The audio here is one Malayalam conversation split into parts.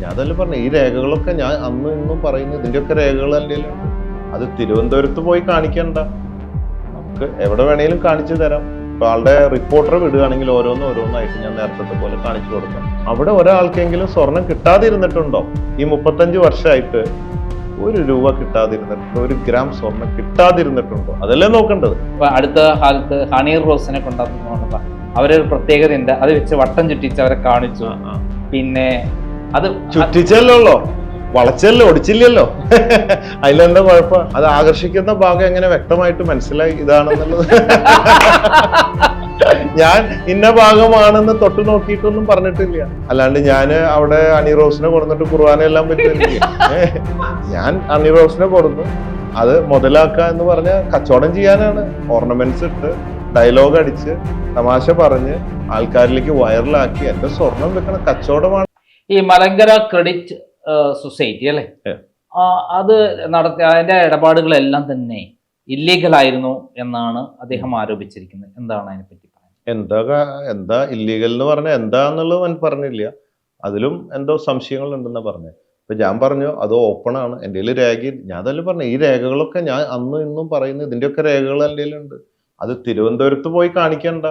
ഞാൻ അതല്ല പറഞ്ഞു ഈ രേഖകളൊക്കെ ഞാൻ അന്ന് ഇന്നും പറയുന്നു. ഇതിന്റെയൊക്കെ രേഖകൾ എന്റെ അത് തിരുവനന്തപുരത്ത് പോയി കാണിക്കണ്ട. നമുക്ക് എവിടെ വേണേലും കാണിച്ചു തരാം. ഇപ്പൊ ആളുടെ റിപ്പോർട്ടർ വിടുകയാണെങ്കിൽ ഓരോന്ന് ഓരോന്നായിട്ട് ഞാൻ നേരത്തെ പോലെ കാണിച്ചു കൊടുക്കാം. അവിടെ ഒരാൾക്കെങ്കിലും സ്വർണം കിട്ടാതിരുന്നിട്ടുണ്ടോ? ഈ മുപ്പത്തഞ്ച് വർഷമായിട്ട് ഒരു രൂപ കിട്ടാതിരുന്നിട്ടുണ്ടോ? ഒരു ഗ്രാം സ്വർണം കിട്ടാതിരുന്നിട്ടുണ്ടോ? അതല്ലേ നോക്കേണ്ടത്. അടുത്ത കാലത്ത് ഹണീർ റോസിനെ കൊണ്ടുവന്നു അവരൊരു പ്രത്യേകത ഉണ്ട് അത് വെച്ച് വട്ടം ചുറ്റിച്ച് അവരെ കാണിച്ചു. പിന്നെ അത് ചുറ്റിച്ചല്ലോ വളച്ചല്ലോ ഒടിച്ചില്ലല്ലോ? അതിലെന്താ കുഴപ്പം? അത് ആകർഷിക്കുന്ന ഭാഗം എങ്ങനെ വ്യക്തമായിട്ട് മനസ്സിലായി ഇതാണെന്നുള്ളത്? ഞാൻ ഇന്ന ഭാഗമാണെന്ന് തൊട്ട് നോക്കിയിട്ടൊന്നും പറഞ്ഞിട്ടില്ല. അല്ലാണ്ട് ഞാൻ അവിടെ അണി റോസിനെ കൊടുത്തിട്ട് കുർബാനയെല്ലാം പറ്റില്ല ഞാൻ അണി റോസിനെ കൊടുന്നു അത് മുതലാക്കുക എന്ന് പറഞ്ഞ കച്ചവടം ചെയ്യാനാണ്. ഓർണമെന്റ്സ് ഇട്ട് ഡയലോഗ് അടിച്ച് തമാശ പറഞ്ഞ് ആൾക്കാരിലേക്ക് വൈറലാക്കി എന്റെ സ്വർണം വെക്കണ കച്ചവടമാണ്. ഈ മലങ്കര ക്രെഡിറ്റ് സൊസൈറ്റി അല്ലേ? അത് നടത്തിയ അതിന്റെ ഇടപാടുകളെല്ലാം തന്നെ ഇല്ലീഗൽ ആയിരുന്നു എന്നാണ് അദ്ദേഹം ആരോപിച്ചിരിക്കുന്നത്. എന്താണ് അതിനെപ്പറ്റി പറ്റി എന്താ എന്താ ഇല്ലീഗൽ എന്ന് പറഞ്ഞ എന്താന്നുള്ളത് അവൻ പറഞ്ഞില്ല. അതിലും എന്തോ സംശയങ്ങൾ ഉണ്ടെന്നാ പറഞ്ഞത് ഇപ്പൊ ഞാൻ പറഞ്ഞു അത് ഓപ്പൺ ആണ്. എന്റെ കയ്യിൽ രേഖ ഞാൻ അതല്ല പറഞ്ഞു ഈ രേഖകളൊക്കെ ഞാൻ അന്നും ഇന്നും പറയുന്നു. ഇതിന്റെയൊക്കെ രേഖകൾ എന്റെ ഉണ്ട് അത് തിരുവനന്തപുരത്ത് പോയി കാണിക്കണ്ട.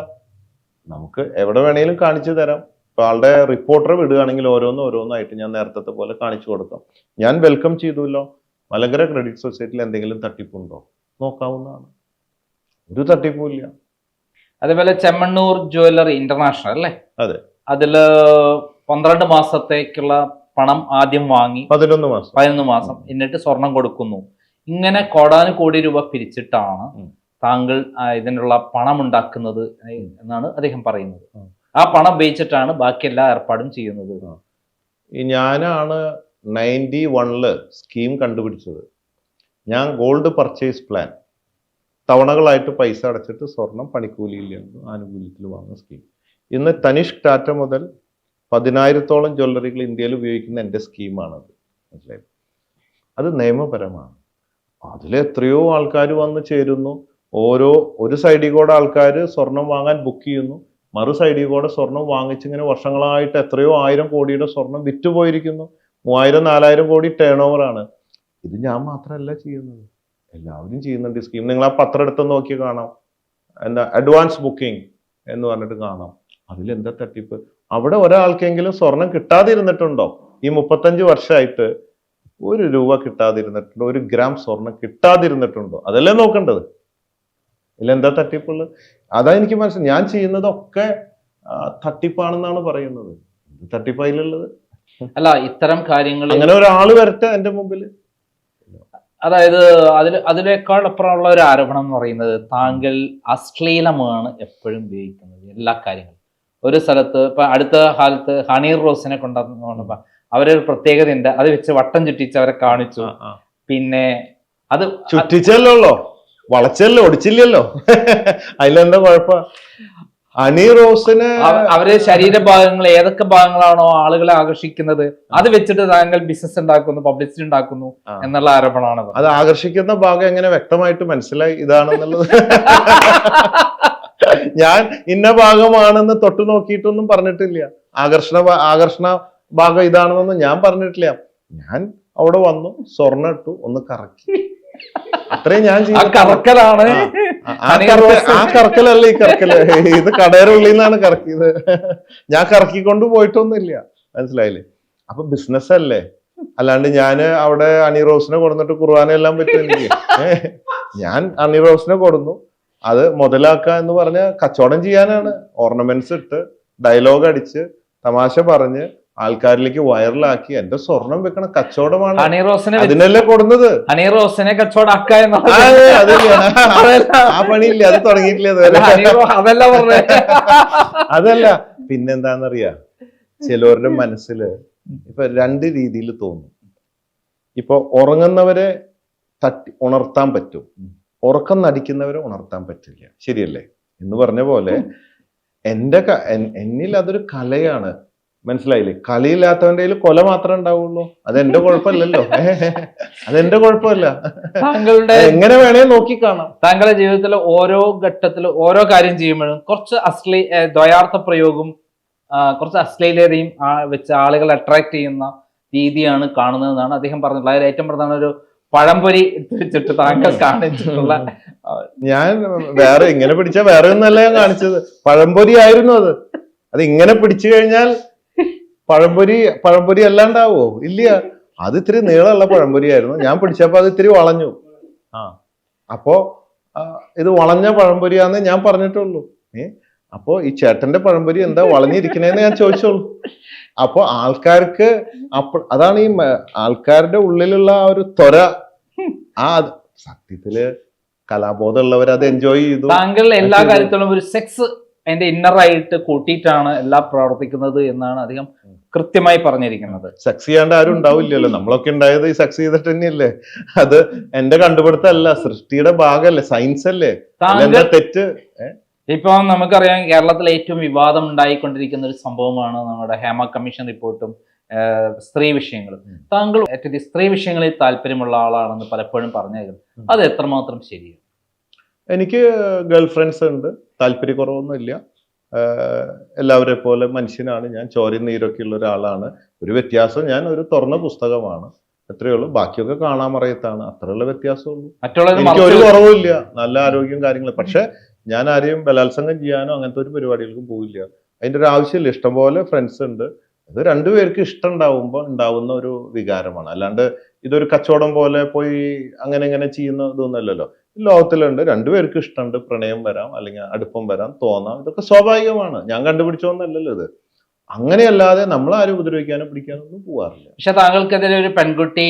നമുക്ക് എവിടെ വേണേലും കാണിച്ചു തരാം. ഇപ്പൊ ആളുടെ റിപ്പോർട്ടർ വിടുകയാണെങ്കിൽ ഓരോന്ന് ഓരോന്നായിട്ട് ഞാൻ നേരത്തെ പോലെ കാണിച്ചു കൊടുക്കാം. ഞാൻ വെൽക്കം ചെയ്തുല്ലോ മലങ്കര ക്രെഡിറ്റ് സൊസൈറ്റിയിൽ എന്തെങ്കിലും തട്ടിപ്പുണ്ടോ? നോക്കാവുന്നതാണ്. ഒരു തട്ടിപ്പും ഇല്ല. അതേപോലെ ചെമ്മണ്ണൂർ ജ്വല്ലറി ഇന്റർനാഷണൽ അല്ലേ? അതെ. അതിൽ പന്ത്രണ്ട് മാസത്തേക്കുള്ള പണം ആദ്യം വാങ്ങി പതിനൊന്ന് മാസം. പതിനൊന്ന് മാസം. എന്നിട്ട് സ്വർണം കൊടുക്കുന്നു. ഇങ്ങനെ കോടാനു കോടി രൂപ പിരിച്ചിട്ടാണ് താങ്കൾ ഇതിനുള്ള പണം ഉണ്ടാക്കുന്നത് എന്നാണ് അദ്ദേഹം പറയുന്നത്. ആ പണം ഉപയോഗിച്ചിട്ടാണ് ബാക്കി എല്ലാ ഏർപ്പാടും ചെയ്യുന്നത്. ഈ ഞാനാണ് നയന്റി വണ്ണിൽ സ്കീം കണ്ടുപിടിച്ചത്. ഞാൻ ഗോൾഡ് പർച്ചേസ് പ്ലാൻ. തവണകളായിട്ട് പൈസ അടച്ചിട്ട് സ്വർണം പണിക്കൂലിയില്ലാണ്ട് ആനുകൂല്യത്തിൽ വാങ്ങുന്ന സ്കീം. ഇന്ന് തനിഷ് ടാറ്റ മുതൽ പതിനായിരത്തോളം ജ്വല്ലറികൾ ഇന്ത്യയിൽ ഉപയോഗിക്കുന്ന എന്റെ സ്കീമാണത്. മനസ്സിലായി? അത് നിയമപരമാണ്. അതിൽ എത്രയോ ആൾക്കാർ വന്ന് ചേരുന്നു. ഓരോ ഒരു സൈഡിൽ കൂടെ ആൾക്കാർ സ്വർണം വാങ്ങാൻ ബുക്ക് ചെയ്യുന്നു. മറു സൈഡിൽ കൂടെ സ്വർണം വാങ്ങിച്ചിങ്ങനെ വർഷങ്ങളായിട്ട് എത്രയോ ആയിരം കോടിയുടെ സ്വർണം വിറ്റുപോയിരിക്കുന്നു. മൂവായിരം നാലായിരം കോടി ടേൺ ഓവറാണ് ഇത് ഞാൻ മാത്രമല്ല ചെയ്യുന്നത്. എല്ലാവരും ചെയ്യുന്നുണ്ട് ഈ സ്കീം നിങ്ങൾ ആ പത്രം എടുത്ത് നോക്കി കാണാം. എന്താ അഡ്വാൻസ് ബുക്കിംഗ് എന്ന് പറഞ്ഞിട്ട് കാണാം. അതിലെന്താ തട്ടിപ്പ്? അവിടെ ഒരാൾക്കെങ്കിലും സ്വർണം കിട്ടാതിരുന്നിട്ടുണ്ടോ? ഈ മുപ്പത്തഞ്ച് വർഷമായിട്ട് ഒരു രൂപ കിട്ടാതിരുന്നിട്ടുണ്ടോ? ഒരു ഗ്രാം സ്വർണം കിട്ടാതിരുന്നിട്ടുണ്ടോ? അതല്ലേ നോക്കേണ്ടത്. ഇതിലെന്താ തട്ടിപ്പുള്ളത്? അതാ എനിക്ക് മനസ്സിലായി. ഞാൻ ചെയ്യുന്നതൊക്കെ തട്ടിപ്പാണെന്നാണ് പറയുന്നത്. എന്ത് തട്ടിപ്പായിലുള്ളത് അല്ല ഇത്തരം കാര്യങ്ങൾ അങ്ങനെ ഒരാൾ വരട്ടെ എന്റെ മുമ്പിൽ അതായത് അതിൽ അതിനേക്കാൾ അപ്പുറമുള്ള ഒരു ആരോപണം എന്ന് പറയുന്നത് താങ്കൾ അശ്ലീലമാണ് എപ്പോഴും ഉപയോഗിക്കുന്നത് എല്ലാ കാര്യങ്ങളും. ഒരു സ്ഥലത്ത് ഇപ്പൊ അടുത്ത കാലത്ത് ഹണീർ റോസിനെ കൊണ്ടുവന്നു അവരൊരു പ്രത്യേകത ഉണ്ട് അത് വെച്ച് വട്ടം ചുറ്റിച്ച് അവരെ കാണിച്ചു. പിന്നെ അത് ചുറ്റിച്ചല്ലോ വളച്ചല്ലോ ഒടിച്ചില്ലല്ലോ. അതിലെന്താ കുഴപ്പം? അണി റോസിന് അവ- അവർ ശരീരഭാഗങ്ങൾ ഏതൊക്കെ ഭാഗങ്ങളാണോ ആളുകളെ ആകർഷിക്കുന്നത്? അത് വെച്ചിട്ട് താങ്കൾ ബിസിനസ് ഉണ്ടാക്കുന്നു പബ്ലിസിറ്റി ഉണ്ടാക്കുന്നു എന്നുള്ള ആരോപണമാണ്. അത് ആകർഷിക്കുന്ന ഭാഗം എങ്ങനെ വ്യക്തമായിട്ട് മനസ്സിലായി? ഇതാണെന്നുള്ളത്. ഞാൻ ഇന്ന ഭാഗമാണെന്ന് തൊട്ടു നോക്കിയിട്ടൊന്നും പറഞ്ഞിട്ടില്ല. ആകർഷണ ആകർഷണ ഭാഗം ഇതാണെന്നൊന്നും ഞാൻ പറഞ്ഞിട്ടില്ല. ഞാൻ അവിടെ വന്നു സ്വർണ ഇട്ടു ഒന്ന് കറക്കി. അത്രയും ഞാൻ കറക്കലാണ്. ആ, ആ കറക്ക- കറക്കലല്ല ഈ കറക്കൽ? ഇത് കടയുടെ ഉള്ളിൽ നിന്നാണ് കറക്കിയത്. ഞാൻ കറക്കിക്കൊണ്ട് പോയിട്ടൊന്നുമില്ല. മനസ്സിലായില്ലേ? അപ്പൊ ബിസിനസ് അല്ലേ? അല്ലാണ്ട് ഞാൻ അവിടെ അണിറോസിനെ കൊടുന്നിട്ട് കുർബാനയെല്ലാം പറ്റും എനിക്ക്? ഞാൻ ഞാൻ അണിറോസിനെ കൊടുന്നു. അത് മുതലാക്കുക എന്ന് പറഞ്ഞ കച്ചവടം ചെയ്യാനാണ്. ഓർണമെന്റ്സ് ഇട്ട് ഡയലോഗ് അടിച്ച് തമാശ പറഞ്ഞ് ആൾക്കാരിലേക്ക് വൈറലാക്കി എന്റെ സ്വർണം വെക്കണ കച്ചവടമാണ് ഹണി റോസിനെ അതിനല്ലേ കൊടുന്നത്? ഹണി റോസിനെ കച്ചവടാക്ക ആ, പണിയില്ല? അത് തുടങ്ങിയിട്ടില്ല അതല്ല അതല്ല. പിന്നെന്താന്നറിയാ? ചിലവരുടെ മനസ്സിൽ ഇപ്പൊ രണ്ട് രീതിയിൽ തോന്നും. ഇപ്പൊ ഉറങ്ങുന്നവരെ തട്ടി ഉണർത്താൻ പറ്റും. ഉറക്കം നടിക്കുന്നവരെ ഉണർത്താൻ പറ്റില്ല. ശരിയല്ലേ? എന്ന് പറഞ്ഞ പോലെ എന്റെ എന്നിൽ അതൊരു കലയാണ്. മനസ്സിലായില്ലേ? കളിയില്ലാത്തവന്റെ കയ്യിൽ കൊല മാത്രമേ ഉണ്ടാവുള്ളൂ. അതെന്റെ കുഴപ്പമില്ലല്ലോ. അതെന്റെ കുഴപ്പമില്ല. താങ്കളുടെ എങ്ങനെ വേണേ നോക്കി കാണാം. താങ്കളുടെ ജീവിതത്തിലെ ഓരോ ഘട്ടത്തിലും ഓരോ കാര്യം ചെയ്യുമ്പോഴും കുറച്ച് അശ്ലീ ദ്വയാർത്ഥ പ്രയോഗം കുറച്ച് അശ്ലീലതയും വെച്ച് ആളുകൾ അട്രാക്ട് ചെയ്യുന്ന രീതിയാണ് കാണുന്നതെന്നാണ് അദ്ദേഹം പറഞ്ഞിട്ടുള്ളത്. അതിൽ ഏറ്റവും പ്രധാന ഒരു പഴംപൊരി വെച്ചിട്ട് താങ്കൾ കാണിച്ചിട്ടുള്ള ഞാൻ വേറെ ഇങ്ങനെ പിടിച്ച വേറെ ഒന്നല്ല ഞാൻ കാണിച്ചത്. പഴംപൊരി ആയിരുന്നു അത്. അത് ഇങ്ങനെ പിടിച്ചു കഴിഞ്ഞാൽ പഴംപൊരി പഴംപൊരി അല്ലാണ്ടാവോ? ഇല്ല. അത് ഇത്തിരി നീളമുള്ള പഴംപൊരി ആയിരുന്നു ഞാൻ പിടിച്ചപ്പോ അത് ഇത്തിരി വളഞ്ഞു. ആ. അപ്പോ ഇത് വളഞ്ഞ പഴംപൊരിയാന്ന് ഞാൻ പറഞ്ഞിട്ടുള്ളൂ. ഏ? അപ്പോ ഈ ചേട്ടന്റെ പഴംപൊരി എന്താ വളഞ്ഞിരിക്കണേന്ന് ഞാൻ ചോദിച്ചോളൂ. അപ്പൊ ആൾക്കാർക്ക് അപ്പ അതാണ് ഈ ആൾക്കാരുടെ ഉള്ളിലുള്ള ആ ഒരു ത്വര. ആ സത്യത്തിൽ കലാബോധമുള്ളവർ അത് എൻജോയ് ചെയ്തു. താങ്കൾ എല്ലാ കാര്യത്തിലും ഒരു സെക്സ് അതിന്റെ ഇന്നറായിട്ട് കൂട്ടിയിട്ടാണ് എല്ലാം പ്രവർത്തിക്കുന്നത് എന്നാണ് അദ്ദേഹം കൃത്യമായി പറഞ്ഞിരിക്കുന്നത്. സക്സസ് ചെയ്യാണ്ട് ആരും ഉണ്ടാവില്ലല്ലോ. നമ്മളൊക്കെ ഉണ്ടായത് ഈ സക്സ് ചെയ്തിട്ട് തന്നെയല്ലേ? അത് എന്റെ കണ്ടുപിടുത്തല്ല സൃഷ്ടിയുടെ ഭാഗമല്ലേ സയൻസ് അല്ലേ? തെറ്റ്? ഇപ്പൊ നമുക്കറിയാം കേരളത്തിൽ ഏറ്റവും വിവാദം ഉണ്ടായിക്കൊണ്ടിരിക്കുന്ന ഒരു സംഭവമാണ് നമ്മുടെ ഹേമ കമ്മീഷൻ റിപ്പോർട്ടും സ്ത്രീ വിഷയങ്ങളും. താങ്കൾ ഏറ്റവും സ്ത്രീ വിഷയങ്ങളിൽ താല്പര്യമുള്ള ആളാണെന്ന് പലപ്പോഴും പറഞ്ഞേക്കും. അത് എത്രമാത്രം ശരിയാണ്? എനിക്ക് ഗേൾ ഫ്രണ്ട്സ് ഉണ്ട്. താല്പര്യക്കുറവൊന്നുമില്ല. എല്ലാവരെ പോലെ മനുഷ്യനാണ്. ഞാൻ ചോരയും നീരൊക്കെ ഉള്ള ഒരാളാണ്. ഒരു വ്യത്യാസം ഞാൻ ഒരു തുറന്ന പുസ്തകമാണ്. അത്രയേ ഉള്ളൂ. ബാക്കിയൊക്കെ കാണാൻ മറയത്താണ്. അത്രയുള്ള വ്യത്യാസമുള്ളൂ. എനിക്ക് ഒരു മറച്ചു കുറവുമില്ല. നല്ല ആരോഗ്യം കാര്യങ്ങളും. പക്ഷെ ഞാൻ ആരെയും ബലാത്സംഗം ചെയ്യാനോ അങ്ങനത്തെ ഒരു പരിപാടികൾക്കും പോവില്ല. അതിന്റെ ഒരു ആവശ്യമില്ല. ഇഷ്ടംപോലെ ഫ്രണ്ട്സ് ഉണ്ട്. അത് രണ്ടുപേർക്ക് ഇഷ്ടം ഉണ്ടാവുമ്പോൾ ഉണ്ടാവുന്ന ഒരു വികാരമാണ്. അല്ലാണ്ട് ഇതൊരു കച്ചവടം പോലെ പോയി അങ്ങനെ ഇങ്ങനെ ചെയ്യുന്ന ഇതൊന്നുമല്ലല്ലോ ലോകത്തിലുണ്ട്. രണ്ടുപേർക്ക് ഇഷ്ടമുണ്ട്. പ്രണയം വരാം അല്ലെങ്കിൽ അടുപ്പം വരാം തോന്നാം. ഇതൊക്കെ സ്വാഭാവികമാണ്. ഞാൻ കണ്ടുപിടിച്ചോന്നല്ലല്ലോ ഇത്. അങ്ങനെയല്ലാതെ നമ്മൾ ആരും ഉപദ്രവിക്കാനോ പിടിക്കാനോ ഒന്നും പോവാറില്ല. പക്ഷെ താങ്കൾക്കെതിരെ ഒരു പെൺകുട്ടി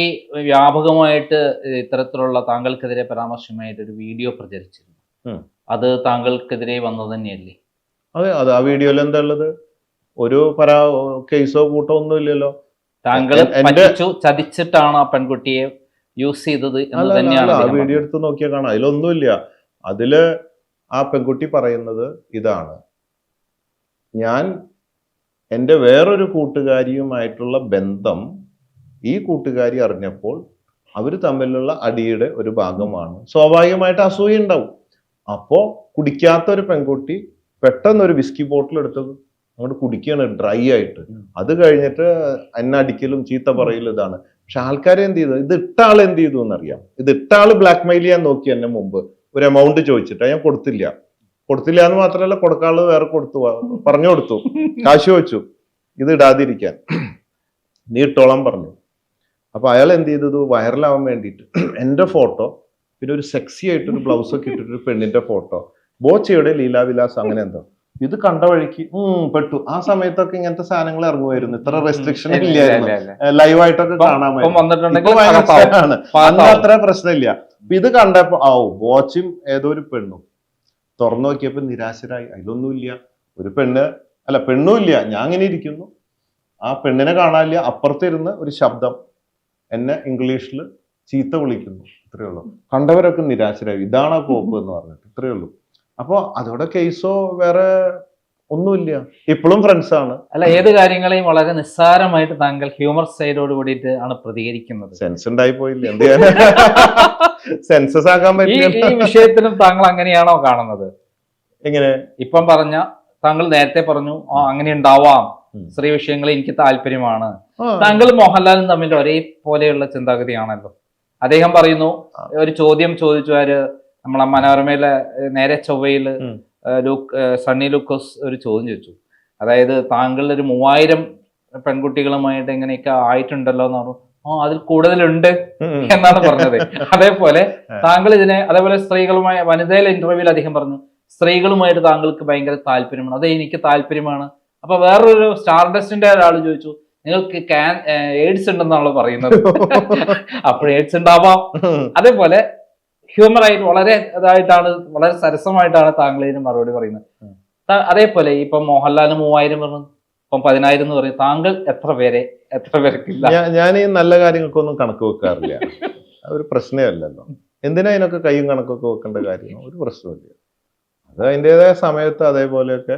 വ്യാപകമായിട്ട് ഇത്തരത്തിലുള്ള താങ്കൾക്കെതിരെ പരാമർശമായിട്ട് ഒരു വീഡിയോ പ്രചരിച്ചിരുന്നു. അത് താങ്കൾക്കെതിരെ വന്നത് തന്നെയല്ലേ? അതെ അത് ആ വീഡിയോയിൽ എന്താ ഉള്ളത്? ഒരു പരാ കേസോ കൂട്ടോ ഒന്നും ഇല്ലല്ലോ. താങ്കൾ ചതിച്ചിട്ടാണ് ആ പെൺകുട്ടിയെ യൂസ് ചെയ്തത് എന്ന് തന്നെയാണ് വീഡിയോ എടുത്ത് നോക്കിയാൽ കാണാം. അതിലൊന്നുമില്ല. അതിൽ ആ പെൺകുട്ടി പറയുന്നത് ഇതാണ്. ഞാൻ എന്റെ വേറൊരു കൂട്ടുകാരിയുമായിട്ടുള്ള ബന്ധം ഈ കൂട്ടുകാരി അറിഞ്ഞപ്പോൾ അവർ തമ്മിലുള്ള അടിയുടെ ഒരു ഭാഗമാണ്. സ്വാഭാവികമായിട്ട് അസൂയ ഉണ്ടാവും. അപ്പോ കുടിക്കാത്ത ഒരു പെൺകുട്ടി പെട്ടെന്ന് ഒരു വിസ്കി ബോട്ടിൽ എടുത്ത് അങ്ങോട്ട് കുടിക്കുകയാണ് ഡ്രൈ ആയിട്ട്. അത് കഴിഞ്ഞിട്ട് എന്നെ അടിക്കലും ചീത്ത പറയലും ഇതാണ്. പക്ഷെ ആൾക്കാരെ എന്ത് ചെയ്തു? ഇത് ഇട്ട ആൾ എന്ത് ചെയ്തു എന്നറിയാം. ഇത് ഇട്ട ആൾ ബ്ലാക്ക് മെയിൽ ചെയ്യാൻ നോക്കി എന്നെ മുമ്പ്. ഒരു എമൗണ്ട് ചോദിച്ചിട്ട്. ഞാൻ കൊടുത്തില്ല. കൊടുത്തില്ല എന്ന് മാത്രമല്ല കൊടുക്കാൾ വേറെ കൊടുത്തു. പറഞ്ഞു കൊടുത്തു. കാശ് വെച്ചു ഇത് ഇടാതിരിക്കാൻ. നീ ഇട്ടോളം പറഞ്ഞു. അപ്പൊ അയാൾ എന്ത് ചെയ്തത് വൈറലാവാൻ വേണ്ടിയിട്ട് എന്റെ ഫോട്ടോ പിന്നെ ഒരു സെക്സി ആയിട്ടൊരു ബ്ലൗസൊക്കെ ബ്ലൗസ് ഒക്കെ ഇട്ടിട്ട് പെണ്ണിന്റെ ഫോട്ടോ ബോച്ചയുടെ ലീലാവിലാസ് അങ്ങനെ എന്തോ. ഇത് കണ്ട വഴിക്ക് ഉം പെട്ടു. ആ സമയത്തൊക്കെ ഇങ്ങനത്തെ സാധനങ്ങൾ ഇറങ്ങുമായിരുന്നു. ഇത്ര റെസ്ട്രിക്ഷൻ ഇല്ല, ഇല്ലായിരുന്നു. ലൈവ് ആയിട്ടൊക്കെ ലൈവായിട്ടൊക്കെ കാണാമായിരുന്നു. അന്ന് അത്ര പ്രശ്നമില്ല. ഇത് കണ്ടപ്പോ ആ വാച്ചും ഏതോ ഒരു പെണ്ണും. തുറന്നു നോക്കിയപ്പോ നിരാശരായി. അതിലൊന്നുമില്ല. ഒരു പെണ്ണ് അല്ല പെണ്ണും ഇല്ല ഞാൻ ഇങ്ങനെ ഇരിക്കുന്നു. ആ പെണ്ണിനെ കാണാനില്ല. അപ്പുറത്തിരുന്ന് ഒരു ശബ്ദം എന്നെ ഇംഗ്ലീഷിൽ ചീത്ത വിളിക്കുന്നു. ഇത്രയേ ഉള്ളൂ. കണ്ടവരൊക്കെ നിരാശരായി. ഇതാണ് ആ കോപ്പ് എന്ന് പറഞ്ഞിട്ട്. ഇത്രയേ ഉള്ളൂ. അപ്പൊ അതോടെ കേസോ വേറെ ഒന്നുമില്ല. ഇപ്പോഴും ഫ്രണ്ട്സ് ആണ്. അല്ല ഏത് കാര്യങ്ങളെയും വളരെ നിസ്സാരമായിട്ട് താങ്കൾ ഹ്യൂമർ സൈഡോട് കൂടിയിട്ട് ആണ് പ്രതികരിക്കുന്നത്. സെൻസ് ഉണ്ടായി പോയില്ല? എന്ത് സെൻസസ് ആക്കാൻ പറ്റില്ല ഈ വിഷയത്തിലും താങ്കൾ അങ്ങനെയാണോ കാണുന്നത്? എങ്ങനെ? ഇപ്പം പറഞ്ഞ താങ്കൾ നേരത്തെ പറഞ്ഞു ആ അങ്ങനെ ഉണ്ടാവാം. സ്ത്രീ വിഷയങ്ങളിൽ എനിക്ക് താല്പര്യമാണ്. താങ്കൾ മോഹൻലാലും തമ്മിൽ ഒരേപോലെയുള്ള ചിന്താഗതിയാണല്ലോ. അദ്ദേഹം പറയുന്നു ഒരു ചോദ്യം ചോദിച്ചു ആര്? നമ്മളെ മനോരമയിലെ നേരെ ചൊവ്വയിൽ ലൂക്ക് സണ്ണി ലൂക്കോസ് ഒരു ചോദ്യം ചോദിച്ചു. അതായത് താങ്കളിൽ ഒരു മൂവായിരം പെൺകുട്ടികളുമായിട്ട് ഇങ്ങനെയൊക്കെ ആയിട്ടുണ്ടല്ലോ എന്ന് പറഞ്ഞു. ആ അതിൽ കൂടുതലുണ്ട്. എന്നാണ് പറഞ്ഞത്. അതേപോലെ താങ്കൾ ഇതിനെ അതേപോലെ സ്ത്രീകളുമായി വനിതയിലെ ഇന്റർവ്യൂവിൽ അധികം പറഞ്ഞു സ്ത്രീകളുമായിട്ട് താങ്കൾക്ക് ഭയങ്കര താല്പര്യമാണ്. അതെ എനിക്ക് താല്പര്യമാണ്. അപ്പൊ വേറൊരു സ്റ്റാർ ഡസ്റ്റിന്റെ ഒരാൾ ചോദിച്ചു നിങ്ങൾക്ക് ക്യാൻ എയ്ഡ്സ് ഉണ്ടെന്നാണല്ലോ പറയുന്നത്? അപ്പോൾ എയ്ഡ്സ് ഉണ്ടാവാം. അതേപോലെ ഹ്യൂമർ ആയിട്ട് വളരെ ഇതായിട്ടാണ് വളരെ സരസമായിട്ടാണ് താങ്കൾ ഇതിന് മറുപടി പറയുന്നത്. അതേപോലെ ഇപ്പൊ മോഹൻലാലിന് മൂവായിരം പറഞ്ഞു ഇപ്പം പതിനായിരം എന്ന് പറയും. താങ്കൾ എത്ര പേരെ എത്ര പേർക്കില്ല. ഞാൻ ഈ നല്ല കാര്യങ്ങൾക്കൊന്നും കണക്ക് വെക്കാറില്ല. ഒരു പ്രശ്നമല്ലല്ലോ എന്തിനാ അതിനൊക്കെ കൈയും കണക്കൊക്കെ വെക്കേണ്ട കാര്യം? ഒരു പ്രശ്നമില്ല അത് അതിന്റെതായ സമയത്ത് അതേപോലെയൊക്കെ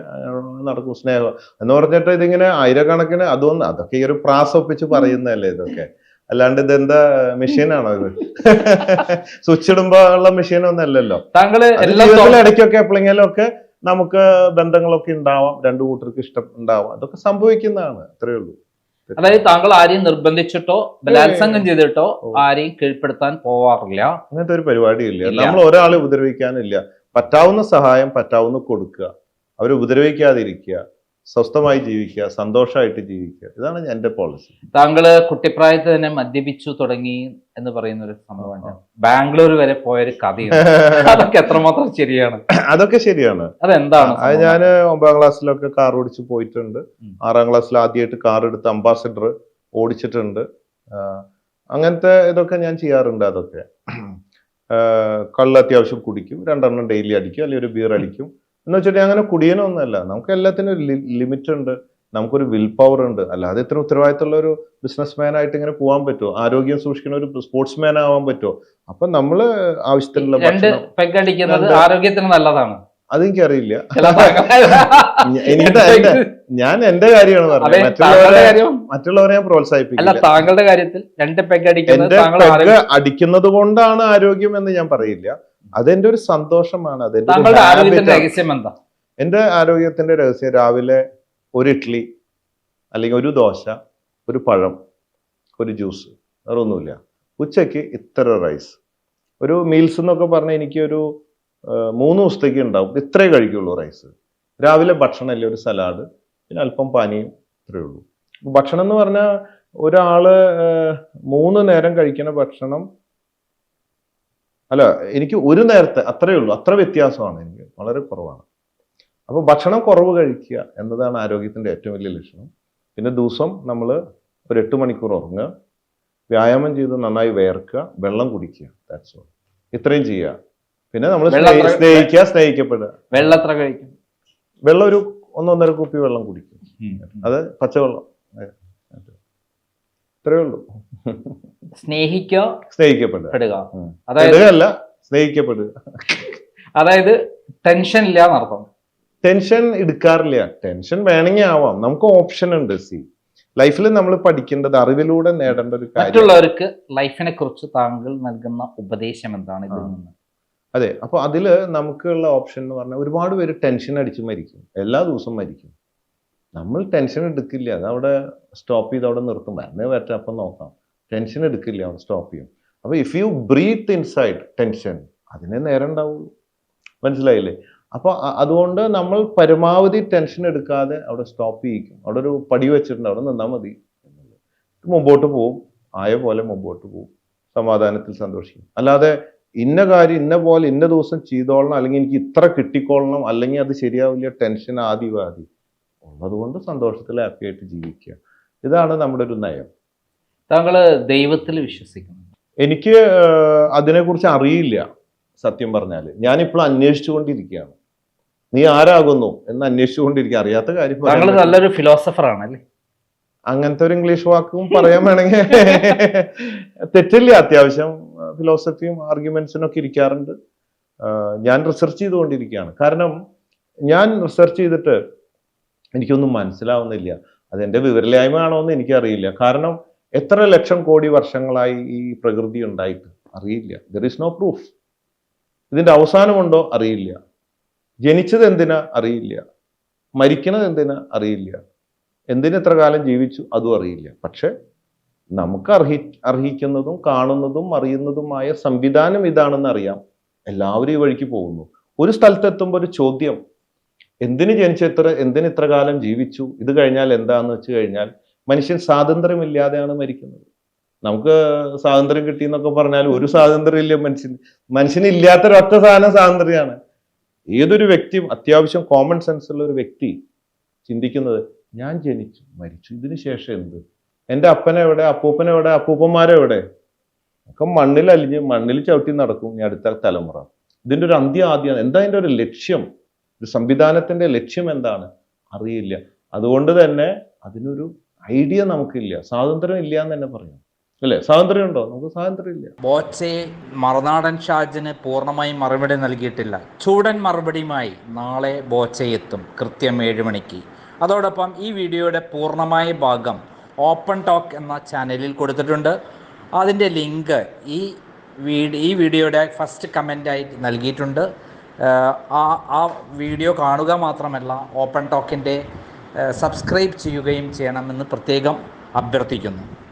നടക്കും സ്നേഹം. എന്ന് പറഞ്ഞിട്ട് ഇതിങ്ങനെ ആയിരക്കണക്കിന് അതൊന്നും അതൊക്കെ ഈ ഒരു പ്രാസ് ഒപ്പിച്ച് പറയുന്നതല്ലേ ഇതൊക്കെ? അല്ലാണ്ട് ഇതെന്താ മെഷീനാണോ ഇത്? സ്വിച്ച് ഇടുമ്പോ ഉള്ള മെഷീൻ ഒന്നും അല്ലല്ലോ തുറ- ഇടയ്ക്കൊക്കെ എപ്പോഴെങ്കിലും ഒക്കെ നമുക്ക് ബന്ധങ്ങളൊക്കെ ഉണ്ടാവാം രണ്ടു കൂട്ടർക്ക് ഇഷ്ടം ഉണ്ടാവാം. അതൊക്കെ സംഭവിക്കുന്നതാണ് അത്രയേ ഉള്ളൂ. അതായത് താങ്കൾ ആരെയും നിർബന്ധിച്ചിട്ടോ ബലാത്സംഗം ചെയ്തിട്ടോ. ആരെയും കീഴ്പ്പെടുത്താൻ പോവാറില്ല. അങ്ങനത്തെ ഒരു പരിപാടിയില്ല. ഇല്ല. നമ്മൾ ഒരാളെ ഉപദ്രവിക്കാനില്ല. പറ്റാവുന്ന സഹായം പറ്റാവുന്ന കൊടുക്കുക. അവരെ ഉപദ്രവിക്കാതിരിക്കുക. സ്വസ്ഥമായി ജീവിക്കുക സന്തോഷമായിട്ട് ജീവിക്കുക. ഇതാണ് എന്റെ പോളിസി താങ്കൾ കുട്ടിപ്രായത്തിൽ തന്നെ മദ്യപിച്ചു തുടങ്ങി എന്ന് പറയുന്ന ഒരു സംഭവമുണ്ട് ബാംഗ്ലൂർ വരെ പോയൊരു കഥയുണ്ട്. അതൊക്കെ എത്രമാത്രം ശരിയാണ്? അതൊക്കെ ശരിയാണ്. അതെന്താണ് അത്? ഞാൻ ഒമ്പതാം ക്ലാസ്സിലൊക്കെ കാർ ഓടിച്ച് പോയിട്ടുണ്ട്. ആറാം ക്ലാസ്സിൽ ആദ്യമായിട്ട് കാർ എടുത്ത് അംബാസഡർ ഓടിച്ചിട്ടുണ്ട്. അങ്ങനത്തെ ഇതൊക്കെ ഞാൻ ചെയ്യാറുണ്ട് അതൊക്കെ. കള്ള് അത്യാവശ്യം കുടിക്കും. രണ്ടെണ്ണം ഡെയിലി അടിക്കും. അല്ലെങ്കിൽ ഒരു ബിയർ അടിക്കും. എന്ന് വെച്ചിട്ട് അങ്ങനെ കുടിയനൊന്നുമല്ല. നമുക്ക് എല്ലാത്തിനും ഒരു ലിമിറ്റ് ഉണ്ട് നമുക്കൊരു വിൽ പവർ ഉണ്ട്. അല്ലാതെ ഇത്ര ഉത്തരവാദിത്തമുള്ള ഒരു ബിസിനസ് ആയിട്ട് ഇങ്ങനെ പോകാൻ പറ്റുമോ? ആരോഗ്യം സൂക്ഷിക്കുന്ന ഒരു സ്പോർട്സ് മാൻ ആവാൻ പറ്റുമോ? അപ്പൊ നമ്മൾ ആവശ്യത്തിനുള്ള അടിക്കുന്നത് ആരോഗ്യത്തിന് നല്ലതാണ്. അതെനിക്കറിയില്ല. എനിക്ക് ഞാൻ എന്റെ കാര്യമാണ് പറഞ്ഞത്. മറ്റുള്ളവരെ മറ്റുള്ളവരെ ഞാൻ അല്ല പ്രോത്സാഹിപ്പിക്കില്ല താങ്കളുടെ കാര്യത്തിൽ രണ്ട് പെഗ് അടിക്കുന്നത് അടിക്കുന്നത് കൊണ്ടാണ് ആരോഗ്യം എന്ന് ഞാൻ പറയില്ല. അതെന്റെ ഒരു സന്തോഷമാണ് അതെന്റെ എന്റെ ആരോഗ്യത്തിന്റെ രഹസ്യം രാവിലെ ഒരു ഇഡ്ഡലി അല്ലെങ്കിൽ ഒരു ദോശ ഒരു പഴം ഒരു ജ്യൂസ് വേറെ ഒന്നുമില്ല ഉച്ചയ്ക്ക് ഇത്ര റൈസ് ഒരു മീൽസ് എന്നൊക്കെ പറഞ്ഞാൽ എനിക്കൊരു മൂന്ന് ദിവസത്തേക്ക് ഉണ്ടാവും. ഇത്രേ കഴിക്കുള്ളൂ റൈസ് രാവിലെ ഭക്ഷണം അല്ലേ ഒരു സലാഡ് പിന്നെ അല്പം പാനിയും ഇത്രയേ ഉള്ളൂ. ഭക്ഷണം എന്ന് പറഞ്ഞാൽ ഒരാൾ മൂന്ന് നേരം കഴിക്കുന്ന ഭക്ഷണം അല്ല എനിക്ക് ഒരു നേരത്തെ അത്രയേ ഉള്ളൂ. അത്ര വ്യത്യാസമാണ് എനിക്ക്. വളരെ കുറവാണ്. അപ്പോൾ ഭക്ഷണം കുറവ് കഴിക്കുക എന്നതാണ് ആരോഗ്യത്തിന്റെ ഏറ്റവും വലിയ ലക്ഷണം. പിന്നെ ദിവസം നമ്മൾ ഒരു എട്ട് മണിക്കൂർ ഉറങ്ങുക. വ്യായാമം ചെയ്ത് നന്നായി വേർക്കുക. വെള്ളം കുടിക്കുക. ദാറ്റ്സ് ഓൾ ഇത്രയും ചെയ്യുക. പിന്നെ നമ്മൾ സ്നേഹിക്കുക സ്നേഹിക്കപ്പെടുക. വെള്ളം എത്ര കഴിക്കും. വെള്ളം ഒരു ഒന്നൊന്നര കുപ്പി വെള്ളം കുടിക്കും. അത് പച്ചവെള്ളം. അതെ. ഇത്രയേ ഉള്ളൂ. സ്നേഹിക്കോ സ്നേഹിക്കപ്പെടുക. പെടുക. അതായത് പെടുകയല്ല സ്നേഹിക്കപ്പെടുക. അതായത് ടെൻഷൻ ഇല്ല എന്നർത്ഥം. ടെൻഷൻ എടുക്കാറില്ല. ടെൻഷൻ വേണമെങ്കിൽ ആവാം. നമുക്ക് ഓപ്ഷൻ ഉണ്ട് സി. ലൈഫിൽ നമ്മൾ പഠിക്കേണ്ടത് അറിവിലൂടെ നേടേണ്ട ഒരു കാര്യം. മറ്റുള്ളവർക്ക് ലൈഫിനെ കുറിച്ച് താങ്കൾ നൽകുന്ന ഉപദേശം എന്താണ് ഇതിൽ നിന്ന്? അതെ. അപ്പൊ അതിൽ നമുക്കുള്ള ഓപ്ഷൻ എന്ന് പറഞ്ഞാൽ ഒരുപാട് പേര് ടെൻഷൻ അടിച്ച് മരിക്കും. എല്ലാ ദിവസവും മരിക്കും. നമ്മൾ ടെൻഷൻ എടുക്കില്ല. അത് അവിടെ സ്റ്റോപ്പ് ചെയ്ത് അവിടെ നിർത്തും. വരുന്നത് വരട്ടെ അപ്പം നോക്കാം. ടെൻഷൻ എടുക്കില്ല അവിടെ സ്റ്റോപ്പ് ചെയ്യും. അപ്പോൾ if you breathe inside tension അതിനെ നേരം ഉണ്ടാവുള്ളൂ. മനസ്സിലായില്ലേ? അപ്പോൾ അതുകൊണ്ട് നമ്മൾ പരമാവധി ടെൻഷൻ എടുക്കാതെ അവിടെ സ്റ്റോപ്പ് ചെയ്യിക്കും. അവിടെ ഒരു പടി വെച്ചിട്ടുണ്ട് അവിടെ നിന്നാൽ മതി. മുമ്പോട്ട് പോവും. ആയ പോലെ മുമ്പോട്ട് പോവും. സമാധാനത്തിൽ സന്തോഷിക്കും. അല്ലാതെ ഇന്ന കാര്യം ഇന്ന പോലെ ഇന്ന ദിവസം ചെയ്തോളണം അല്ലെങ്കിൽ എനിക്ക് ഇത്ര കിട്ടിക്കൊള്ളണം അല്ലെങ്കിൽ അത് ശരിയാവില്ല ടെൻഷൻ ആദിവാദി. ഉള്ളതുകൊണ്ട് സന്തോഷത്തിൽ ഹാപ്പി ആയിട്ട് ജീവിക്കുക. ഇതാണ് നമ്മുടെ ഒരു നയം. താങ്കൾ ദൈവത്തിൽ വിശ്വസിക്കുന്നു. എനിക്ക് അതിനെക്കുറിച്ച് അറിയില്ല സത്യം പറഞ്ഞാൽ ഞാനിപ്പോൾ അന്വേഷിച്ചുകൊണ്ടിരിക്കുകയാണ്. നീ ആരാകുന്നു എന്ന് അന്വേഷിച്ചുകൊണ്ടിരിക്കുക അറിയാത്ത കാര്യം താങ്കൾ നല്ലൊരു ഫിലോസഫറാണ് അല്ലേ? അങ്ങനത്തെ ഒരു ഇംഗ്ലീഷ് വാക്കും പറയാൻ വേണമെങ്കിൽ തെറ്റില്ല. അത്യാവശ്യം ഫിലോസഫിയും ആർഗ്യുമെന്റ്സും ഒക്കെ ഇരിക്കാറുണ്ട്. ഞാൻ റിസർച്ച് ചെയ്തുകൊണ്ടിരിക്കുകയാണ്. കാരണം ഞാൻ റിസർച്ച് ചെയ്തിട്ട് എനിക്കൊന്നും മനസ്സിലാവുന്നില്ല. അതെന്റെ വിവരലായ്മ ആണോ എന്ന് എനിക്കറിയില്ല. കാരണം എത്ര ലക്ഷം കോടി വർഷങ്ങളായി ഈ പ്രകൃതി ഉണ്ടായിട്ട്? അറിയില്ല. ദർ ഇസ് നോ പ്രൂഫ് ഇതിന്റെ അവസാനമുണ്ടോ? അറിയില്ല. ജനിച്ചത് എന്തിനാ? അറിയില്ല. മരിക്കണത് എന്തിനാ? അറിയില്ല. എന്തിനെത്ര കാലം ജീവിച്ചു? അതും അറിയില്ല. പക്ഷെ നമുക്ക് അർഹി അർഹിക്കുന്നതും കാണുന്നതും അറിയുന്നതുമായ സംവിധാനം ഇതാണെന്ന് അറിയാം എല്ലാവരും ഈ വഴിക്ക് പോകുന്നു. ഒരു സ്ഥലത്തെത്തുമ്പോൾ ഒരു ചോദ്യം എന്തിന് ജനിച്ചു ഇത്ര എന്തിന് ഇത്ര കാലം ജീവിച്ചു ഇത് കഴിഞ്ഞാൽ എന്താന്ന് വെച്ച് കഴിഞ്ഞാൽ മനുഷ്യൻ സ്വാതന്ത്ര്യമില്ലാതെയാണ് മരിക്കുന്നത്. നമുക്ക് സ്വാതന്ത്ര്യം കിട്ടി എന്നൊക്കെ പറഞ്ഞാൽ ഒരു സ്വാതന്ത്ര്യം ഇല്ല മനുഷ്യൻ മനുഷ്യന് ഇല്ലാത്തൊരൊറ്റ സാധനം സ്വാതന്ത്ര്യമാണ്. ഏതൊരു വ്യക്തിയും അത്യാവശ്യം കോമൺ സെൻസ് ഉള്ള ഒരു വ്യക്തി ചിന്തിക്കുന്നത് ഞാൻ ജനിച്ചു മരിച്ചു ഇതിന് ശേഷം എന്ത്? എന്റെ അപ്പനെവിടെ അപ്പൂപ്പനെവിടെ അപ്പൂപ്പന്മാരെവിടെ ഒക്കെ മണ്ണിൽ അലിഞ്ഞ് മണ്ണിൽ ചവിട്ടി നടക്കും ഇനി അടുത്ത തലമുറ. ഇതിന്റെ ഒരു അന്ത്യ ആദ്യം എന്താ അതിന്റെ ഒരു ലക്ഷ്യം? ഒരു സംവിധാനത്തിന്റെ ലക്ഷ്യം എന്താണ്? അറിയില്ല. അതുകൊണ്ട് തന്നെ അതിനൊരു ഐഡിയ നമുക്കില്ല. സ്വാതന്ത്ര്യം ഇല്ല എന്ന് തന്നെ പറയാം അല്ലേ? സ്വാതന്ത്ര്യം ഉണ്ടോ നമുക്ക് സ്വാതന്ത്ര്യം ഇല്ല ബോച്ചെ മറുനാടൻ ഷാജിന് പൂർണമായും മറുപടി നൽകിയിട്ടില്ല. ചൂടൻ മറുപടിയുമായി നാളെ ബോച്ചെ എത്തും. കൃത്യം ഏഴ് മണിക്ക്. അതോടൊപ്പം ഈ വീഡിയോയുടെ പൂർണമായ ഭാഗം ഓപ്പൺ ടോക്ക് എന്ന ചാനലിൽ കൊടുത്തിട്ടുണ്ട്. അതിന്റെ ലിങ്ക് ഈ വീഡിയോ ഈ വീഡിയോയുടെ ഫസ്റ്റ് കമന്റായി നൽകിയിട്ടുണ്ട്. ആ ആ വീഡിയോ കാണുക മാത്രമല്ല ഓപ്പൺ ടോക്കിന്റെ സബ്സ്ക്രൈബ് ചെയ്യുകയും ചെയ്യണമെന്ന് പ്രത്യേകം അഭ്യർത്ഥിക്കുന്നു.